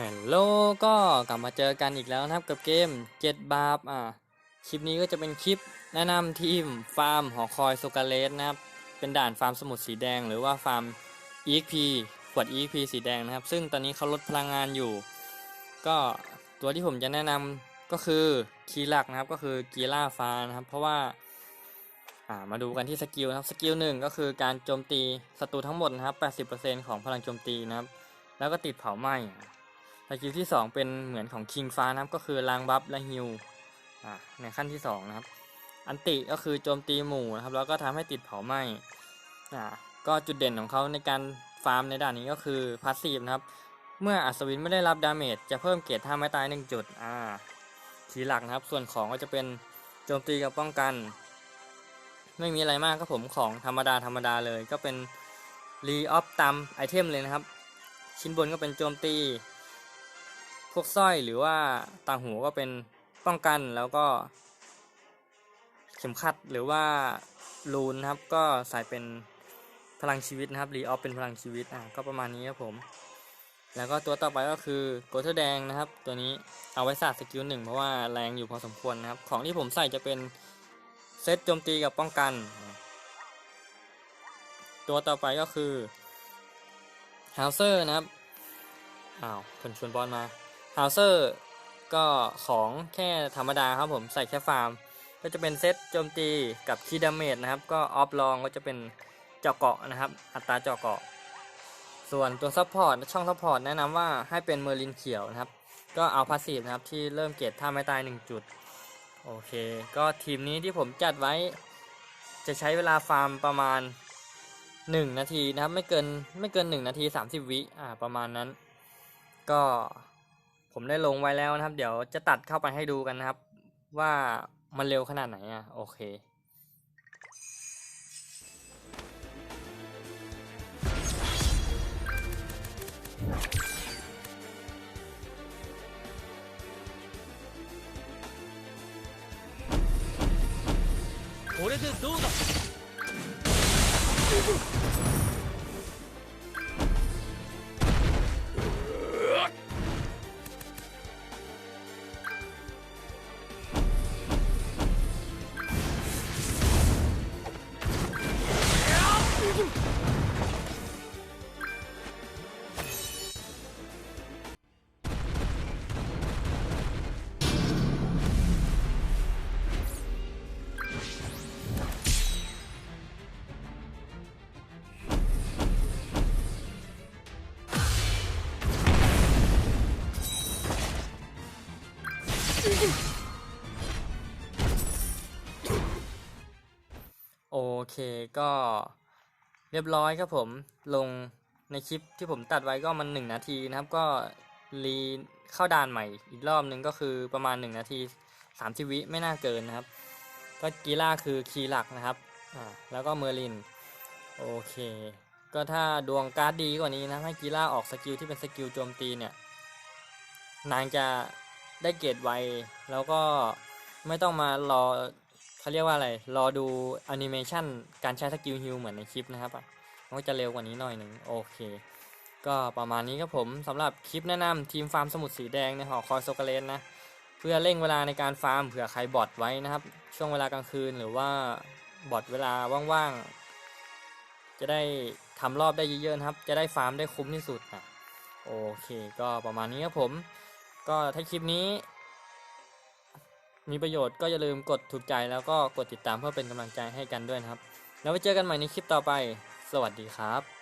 ฮัลโหลก็กลับมาเจอกันอีกแล้วนะครับกับเกม 7 บาปอ่าคลิปนี้ก็จะเป็นคลิปแนะนำทีมฟาร์มหอคอยโซกาเลสนะครับ เป็นด่านฟาร์มสมุดสีแดงหรือว่าฟาร์ม EXP ขวด EXP สีแดงนะครับ ซึ่งตอนนี้เขาลดพลังงานอยู่ ก็ตัวที่ผมจะแนะนำก็คือคีหลักนะครับก็คือกีล่าฟ้านะครับ เพราะว่าอ่ามาดูกันที่สกิลนะครับ สกิลหนึ่งก็คือการโจมตีศัตรูทั้งหมดนะครับ 80%ของพลังโจมตีนะครับ แล้วก็ติดเผาไหม้ สกิลที่ 2 เป็นเหมือนของคิงฟ้านะครับ ก็คือลางบัฟและฮิวอ่าในขั้นที่2นะครับ อันติก็คือโจมตีหมู่นะครับ แล้วก็ทำให้ติดเผาไหม้อ่าก็จุดเด่นของเขาในการฟาร์มในด่านนี้ก็คือพาสซีฟนะครับ เมื่ออัศวินไม่ได้รับดาเมจจะเพิ่มเกรดท่าไม้ตายหนึ่งจุดอ่าทีหลักนะครับ ส่วนของก็จะเป็นโจมตีกับป้องกัน ไม่มีอะไรมากครับผมของธรรมดาธรรมดาเลย ก็เป็นรีออฟตามไอเทมเลยนะครับ ชิ้นบนก็เป็นโจมตี พวกสร้อยหรือว่าต่างหูก็เป็นป้องกันแล้วก็ เข็มขัดหรือว่ารูนนะครับ ก็ใส่เป็นพลังชีวิตนะครับรีออฟเป็นพลังชีวิตอะก็ประมาณนี้ครับผม แล้วก็ตัวต่อไปก็คือโกเทอร์แดงนะครับ ตัวนี้เอาไว้สาดสกิลหนึ่งเพราะว่าแรงอยู่พอสมควรนะครับ ของที่ผมใส่จะเป็นเซตโจมตีกับป้องกัน ตัวต่อไปก็คือฮาวเซอร์นะครับ อ้าวคนชวนบอลมา ฮาวเซอร์ก็ของแค่ธรรมดาครับผมใส่แค่ฟาร์ม ก็จะเป็นเซตโจมตีกับคีดาเมจนะครับ ก็ออฟลองก็จะเป็นเจาะเกาะนะครับ อัตราเจาะเกาะ ส่วนตัวซัพพอร์ตช่องซัพพอร์ตแนะนำว่าให้เป็นเมอร์ลินเขียวนะครับ ก็เอาพาสซีฟนะครับที่เริ่มเกตท่าไม้ตาย 1 จุด โอเค ก็ทีมนี้ที่ผมจัดไว้ จะใช้เวลาฟาร์มประมาณ 1 นาทีนะครับ ไม่เกินไม่เกิน 1 นาที 30 วิอ่าประมาณนั้น ก็ ผมได้ลงไว้แล้วนะครับ เดี๋ยวจะตัดเข้าไปให้ดูกันนะครับ ว่ามันเร็วขนาดไหนอ่ะโอเค これでどうだ โอเคก็เรียบร้อยครับผมลงในคลิปที่ผมตัดไว้ก็มันหนึ่งนาทีนะครับ ก็รีเข้าด่านใหม่อีกรอบหนึ่งก็คือประมาณหนึ่งนาทีสามสิบวิไม่น่าเกินนะครับ ก็กีล่าคือคีย์หลักนะครับอ่าแล้วก็เมอร์ลิน โอเค ก็ถ้าดวงการ์ดดีกว่านี้นะให้กีล่าออกสกิลที่เป็นสกิลโจมตีเนี่ยนางจะ ได้เกรดไวแล้วก็ไม่ต้องมารอเขาเรียกว่าอะไร รอดูแอนิเมชันการใช้สกิลฮิลเหมือนในคลิปนะครับมันก็จะเร็วกว่านี้หน่อยหนึ่งโอเค ก็ประมาณนี้ครับผมสำหรับคลิปแนะนำทีมฟาร์มสมุดสีแดงในหอคอยโซกาเลนนะเพื่อเร่งเวลาในการฟาร์มเผื่อใครบอทไว้นะครับ ช่วงเวลากลางคืนหรือว่าบอทเวลาว่างๆ จะได้ทำรอบได้เยอะๆนะครับ จะได้ฟาร์มได้คุ้มที่สุดนะโอเค ก็ประมาณนี้ครับผม ก็ถ้าคลิปนี้ มีประโยชน์ก็อย่าลืมกดถูกใจแล้วก็กดติดตามเพื่อเป็นกำลังใจให้กันด้วยนะครับ แล้วไว้เจอกันใหม่ในคลิปต่อไป สวัสดีครับ